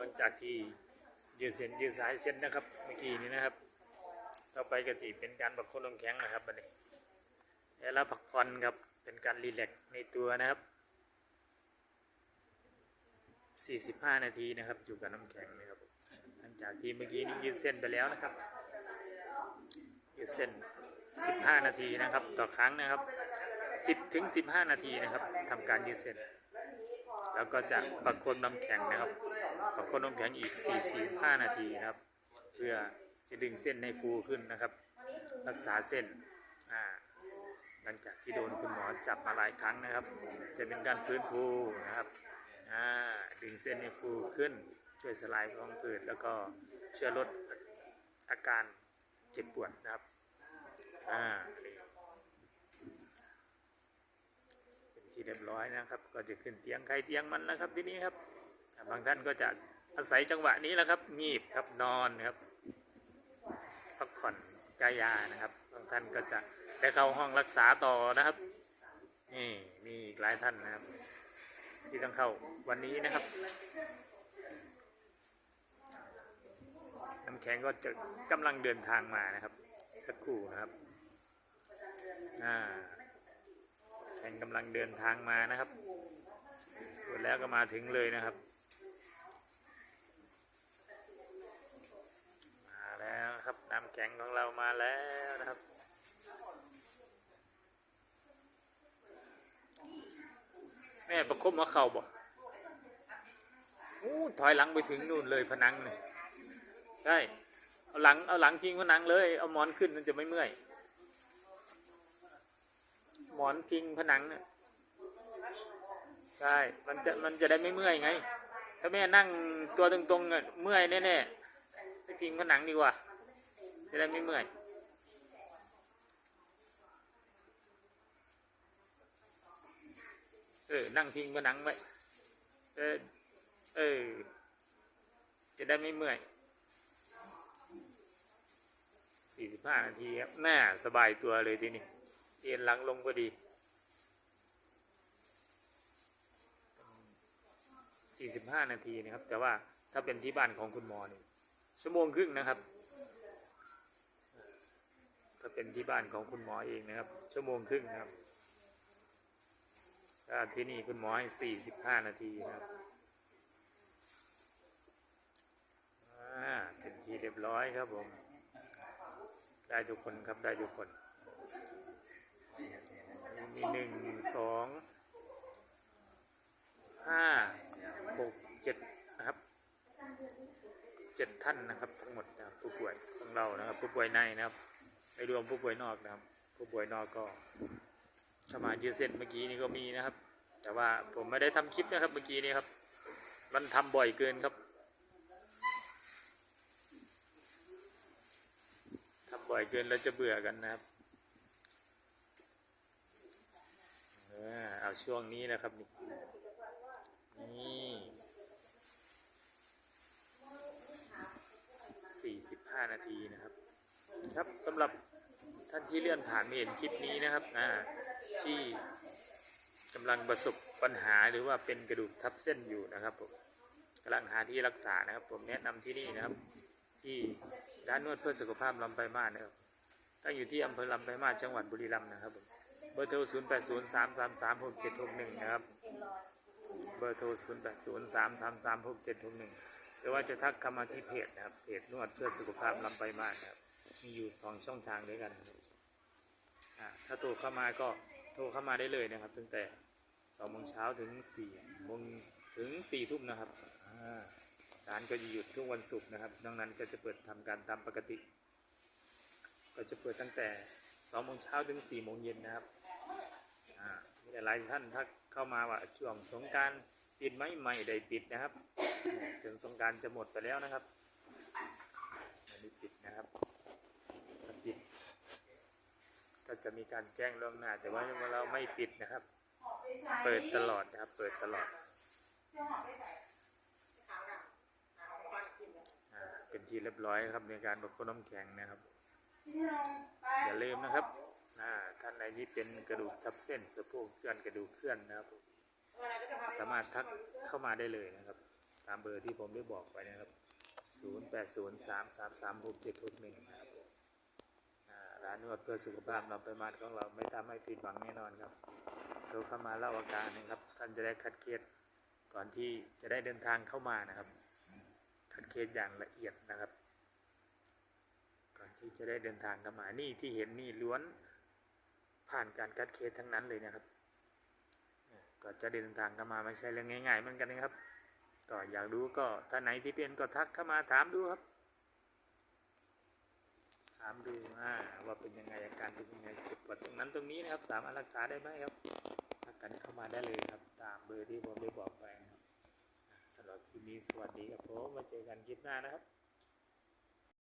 หลังจากที่ยืดเส้นยืดสายเส้นนะครับเมื่อกี้นี้นะครับ ต่อไปก็จะเป็นการประคบลมแข็งนะครับบัดนี้แล้วพักผ่อนครับเป็นการรีแลกซ์ในตัวนะครับ 45 นาทีนะครับอยู่กับน้ำแข็งนะครับหลังจากที่เมื่อกี้นี้ยืดเส้นไปแล้วนะครับ ยืดเส้น 15 นาทีนะครับ ต่อครั้งนะครับ 10ถึง15 นาทีนะครับทำการยืดเส้น แล้วก็จะประคบน้ำแข็งนะครับ ประคบน้ำแข็งอีก 4-5 นาทีนะครับ เพื่อจะดึงเส้นให้ฟูขึ้นนะครับ รักษาเส้นอ่าหลังจากที่โดนคุณหมอจับมาหลายครั้งนะครับ จะเป็นการฟื้นฟูนะครับอ่าดึงเส้นให้ฟูขึ้น ช่วยสลายของผืดแล้วก็ช่วยลดอาการเจ็บปวดนะครับอ่านี่เป็น ที่เรียบร้อยนะครับ ก็จะขึ้นเตียงใครเตียงมันนะครับที่นี้ครับ บางท่านก็จะอาศัยจังหวะนี้แหละครับ งีบครับนอนครับพักผ่อนกายานะครับบางท่านก็จะได้เข้าห้องรักษาต่อนะครับนี่มีอีกหลายท่านนะครับ ที่ต้องเข้าวันนี้นะครับน้ำแข็งก็จะกำลังเดินทางมานะครับ สักครู่นะครับอ่า กำลังเดินทางมานะครับเสร็จแล้วก็มาถึงเลยนะครับ มาแล้วครับน้ำแข็งของเรามาแล้วนะครับแม่ประคบหัวเข่าบ่อู้ถอยหลังไปถึงนู่นเลยผนังเลยใช่เอาหลังเอาหลังพิงผนังเลย เอาหมอนขึ้นมันจะไม่เมื่อย มอนพิงผนังเนี่ยใช่มันจะมันจะได้ไม่เมื่อยไง ถ้าแม่นั่งตัวตรงๆอะเมื่อยแน่ๆไปพิงผนังดีกว่า จะได้ไม่เมื่อยเออ นั่งพิงผนังไว้ เออ เออ จะได้ไม่เมื่อยสี่สิบห้านาทีครับ น่า สบายตัวเลยทีนี้ เอียนหลังลงพอดีสี่สิบห้านาทีนะครับ แต่ว่าถ้าเป็นที่บ้านของคุณหมอนี่ชั่วโมงครึ่งนะครับ ถ้าเป็นที่บ้านของคุณหมอเองนะครับ ชั่วโมงครึ่งนะครับถ้าที่นี่คุณหมอให้สี่สิบห้านาทีนะครับอ่าเป็นที่เรียบร้อยครับผม ได้ทุกคนครับได้ทุกคน มีหนึ่งสองห้าหกเจ็ดนะครับเจ็ดท่านนะครับทั้งหมดนะครับผู้ป่วยของเรานะครับผู้ป่วยในนะครับไม่รวมผู้ป่วยนอกนะครับ ผู้ป่วยนอกก็เข้ามายืดเส้นเมื่อกี้นี้ก็มีนะครับ แต่ว่าผมไม่ได้ทำคลิปนะครับเมื่อกี้นี้ครับ มันทำบ่อยเกินครับทำบ่อยเกินแล้วจะเบื่อกันนะครับ เอาช่วงนี้นะครับ นี่นี่สี่สิบห้านาทีนะครับ ครับสำหรับท่านที่เลื่อนผ่านไม่เห็นคลิปนี้นะครับอ่าที่กำลังประสบปัญหาหรือว่าเป็นกระดูกทับเส้นอยู่นะครับผมกำลังหาที่รักษานะครับ ผมแนะนำที่นี่นะครับ ที่ร้านนวดเพื่อสุขภาพลำไปมานะครับตั้งอยู่ที่อำเภอลำไปมาจังหวัดบุรีรัมย์นะครับผม เบอร์โทร 0 8 0 3 3 3 6 7 6 1 นะครับ เบอร์โทร 0 8 0 3 3 3 6 7 6 1 หรือว่าจะทักเข้ามาที่เพจนะครับ เพจนวดเพื่อสุขภาพลำไปมาศนะครับ มีอยู่สองช่องทางด้วยกันครับถ้าโทรเข้ามาก็โทรเข้ามาได้เลยนะครับ ตั้งแต่สองโมงเช้าถึงสี่โมงถึงสี่ทุ่มนะครับร้านก็จะหยุดทุกวันศุกร์นะครับ ดังนั้นก็จะเปิดทำการตามปกติ ก็จะเปิดตั้งแต่ สองโมงเช้าถึงสี่โมงเย็นนะครับอ่ามีหลายท่านทักเข้ามาว่าช่วงสงการปิดไหมไม่ได้ปิดนะครับ ถึงสงการจะหมดไปแล้วนะครับไม่ได้ปิดนะครับถ้าปิด ก็จะมีการแจ้งล่วงหน้า แต่ว่าเราไม่ปิดนะครับ เปิดตลอดนะครับ เปิดตลอดเป็นที่เรียบร้อยครับในการประคบน้ำแข็งนะครับ อย่าลืมนะครับอ่าท่านใดที่เป็นกระดูกทับเส้นสะโพกเคลื่อนกระดูกเคลื่อนนะครับ สามารถทักเข้ามาได้เลยนะครับ ตามเบอร์ที่ผมได้บอกไปนะครับ 0803336761นะครับร้านนวดเพื่อสุขภาพนำไปมาของเราไม่ทำให้ผิดหวังแน่นอนครับโทรเข้ามาเล่าอาการนะครับ ท่านจะได้คัดเคสก่อนที่จะได้เดินทางเข้ามานะครับ คัดเคสอย่างละเอียดนะครับ ที่จะได้เดินทางเข้ามานี่ที่เห็นนี่ล้วนผ่านการคัดเคสทั้งนั้นเลยนะครับก่อนจะเดินทางเข้ามาไม่ใช่เรื่องง่ายๆเหมือนกันนะครับ ก็อยากรู้ก็ถ้าไหนที่เป็นก็ทักเข้ามาถามดูครับถามดูว่าเป็นยังไงอาการเป็นยังไงเจ็บปวดตรงนั้นตรงนี้นะครับ สามารถรักษาได้ไหมครับทักกันเข้ามาได้เลยครับ ตามเบอร์ที่ผมได้บอกไปครับสำหรับคลิปนี้สวัสดีครับผมมาเจอกันคลิปหน้านะครับ